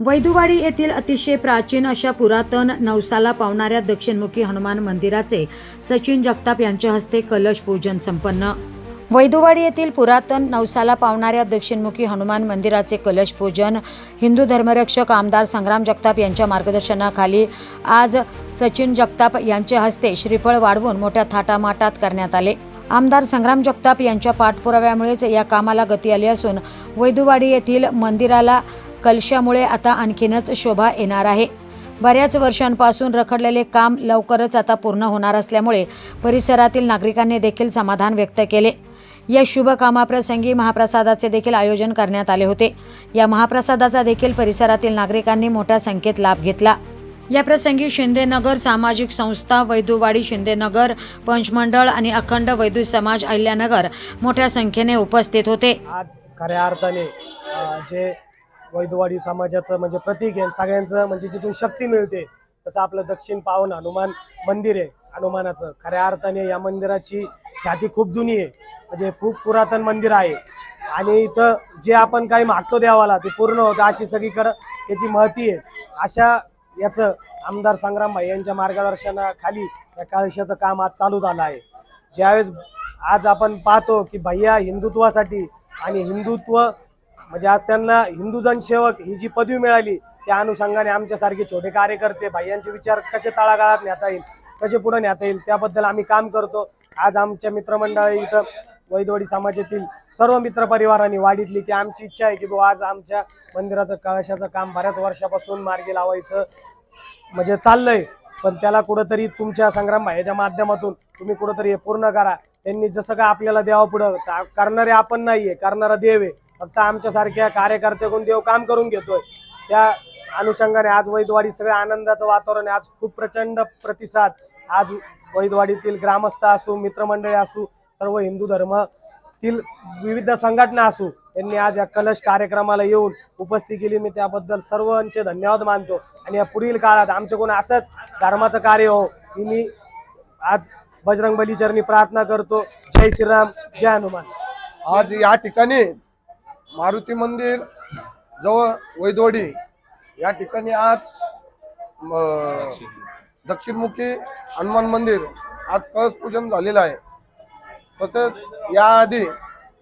वैदुवाडी येथील अतिशय प्राचीन अशा पुरातन नवसाला पावणाऱ्या दक्षिणमुखी हनुमान मंदिराचे सचिन जगताप यांच्या हस्ते कलश पूजन संपन्न. वैदुवाडी येथील पुरातन नवसाला पावणाऱ्या दक्षिणमुखी हनुमान मंदिराचे कलश पूजन हिंदू धर्मरक्षक आमदार संग्राम जगताप यांच्या मार्गदर्शनाखाली आज सचिन जगताप यांच्या हस्ते श्रीफळ वाढवून मोठ्या थाटामाटात करण्यात आले. आमदार संग्राम जगताप यांच्या पाठपुराव्यामुळेच या कामाला गती आली असून वैदुवाडी येथील मंदिराला कलशामुळे आता आणखीनच शोभा येणार आहे. बऱ्याच वर्षांपासून रखडलेले काम लवकरच आता पूर्ण होणार असल्यामुळे परिसरातील नागरिकांनी देखील समाधान व्यक्त केले. या शुभ कामाप्रसंगी महाप्रसादाचे देखील आयोजन करण्यात आले होते. या महाप्रसादाचा देखील परिसरातील नागरिकांनी मोठ्या संख्येत लाभ घेतला. या प्रसंगी शिंदेनगर सामाजिक संस्था वैदूवाडी शिंदेनगर पंचमंडळ आणि अखंड वैदू समाज अहिल्यानगर मोठ्या संख्येने उपस्थित होते. आज खऱ्या अर्थाने जे वैदवाडी समाजाचं म्हणजे प्रतीक आहे. सगळ्यांचं म्हणजे जिथून शक्ती मिळते तसं आपलं दक्षिण पावन हनुमान मंदिर आहे. हनुमानाचं. खऱ्या अर्थाने या मंदिराची ख्याती खूप जुनी आहे. म्हणजे खूप पुरातन मंदिर आहे. आणि इथं जे आपण काही मागतो देवाला ते पूर्ण होतं अशी सगळीकडं त्याची महती आहे. अशा याचं आमदार संग्राम भाई यांच्या मार्गदर्शनाखाली या कळशाचं काम आज चालू झालं आहे. ज्यावेळेस आज आपण पाहतो की भैया हिंदुत्वासाठी आणि हिंदुत्व म्हणजे आज त्यांना हिंदू जनसेवक ही जी पदवी मिळाली त्या अनुषंगाने आमच्यासारखे छोटे कार्यकर्ते भैयांचे विचार कसे तळागाळात नेता येईल कसे पुढे नेता येईल त्याबद्दल आम्ही काम करतो. आज आमच्या मित्रमंडळी इथं वैदवाडी समाजातील सर्व मित्र परिवारांनी वाढीतली की आमची इच्छा आहे की बुवा आज आमच्या मंदिराचं कळशाचं काम बऱ्याच वर्षापासून मार्गी लावायचं म्हणजे चाललंय. पण त्याला कुठंतरी तुमच्या संग्राम भाईच्या माध्यमातून तुम्ही कुठंतरी हे पूर्ण करा. त्यांनी जसं का आपल्याला द्यावं पुढं करणारे आपण नाहीये करणारा देव आहे. फक्त आमच्यासारख्या कार्यकर्त्याकडून देव काम करून घेतोय. त्या अनुषंगाने आज वैदवाडी सगळ्या आनंदाचं वातावरण आहे. आज खूप प्रचंड प्रतिसाद. आज वैदवाडीतील ग्रामस्थ असू मित्रमंडळी असू सर्व हिंदू धर्मातील विविध संघटना असू त्यांनी आज या कलश कार्यक्रमाला येऊन उपस्थित केली. मी त्याबद्दल सर्वांचे धन्यवाद मानतो. आणि या पुढील काळात आमच्याकडून असंच धर्माचं कार्य हो ही मी आज बजरंग बलीचरणी प्रार्थना करतो. जय श्रीराम. जय हनुमान. आज या ठिकाणी मारुती मंदिर जवळ वैदवडी या ठिकाणी आज म, दक्षिणमुखी हनुमान मंदिर आज कळस पूजन झालेलं आहे. तसेच याआधी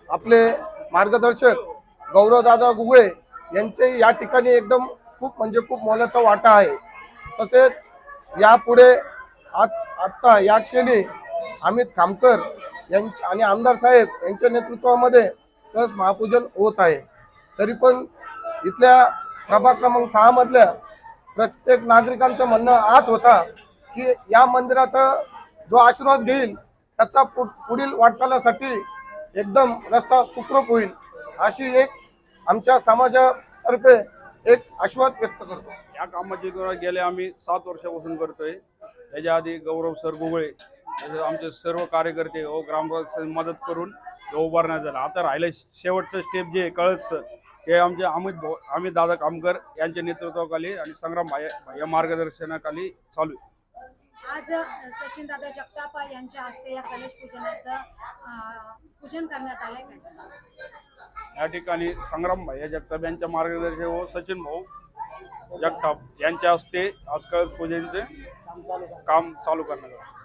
आपले मार्गदर्शक गौरवदादा गुगळे यांचे या ठिकाणी एकदम खूप म्हणजे खूप मोलाचा वाटा आहे. तसेच यापुढे आज आत्ता या क्षणी अमित खामकर यांच्या आणि आमदार साहेब यांच्या नेतृत्वामध्ये कळस महापूजन होत आहे. तरी पण इथल्या प्रभाग क्रमांक सहा मधल्या प्रत्येक नागरिकांचं म्हणणं आज होता की या मंदिराचा जो आशीर्वाद घेईल त्याचा पु- पुढील वाटचालासाठी एकदम रस्ता सुखरूप होईल अशी एक आमच्या समाजातर्फे एक आशीर्वाद व्यक्त करतो. या कामाची गेले आम्ही सात वर्षापासून करतोय. त्याच्या आधी गौरव सर गुगळे आमचे सर्व कार्यकर्ते व ग्रामपंचायत मदत करून हे उभारण्यात झालं आता राहिलं शेवटचं स्टेप जे कळस ते आमचे अमित भाऊ अमित दादा कामकर यांच्या नेतृत्वाखाली आणि संग्राम भाई या मार्गदर्शनाखाली चालू आहे. आज सचिन दादा जगताप यांच्या हस्ते या कलश पूजनाचं पूजन करण्यात आलंय काय? या ठिकाणी संग्राम भाई जगताप यांच्या मार्गदर्शक व सचिन भाऊ जगताप यांच्या हस्ते आज कळस पूजनचे काम चालू करण्यात आलं.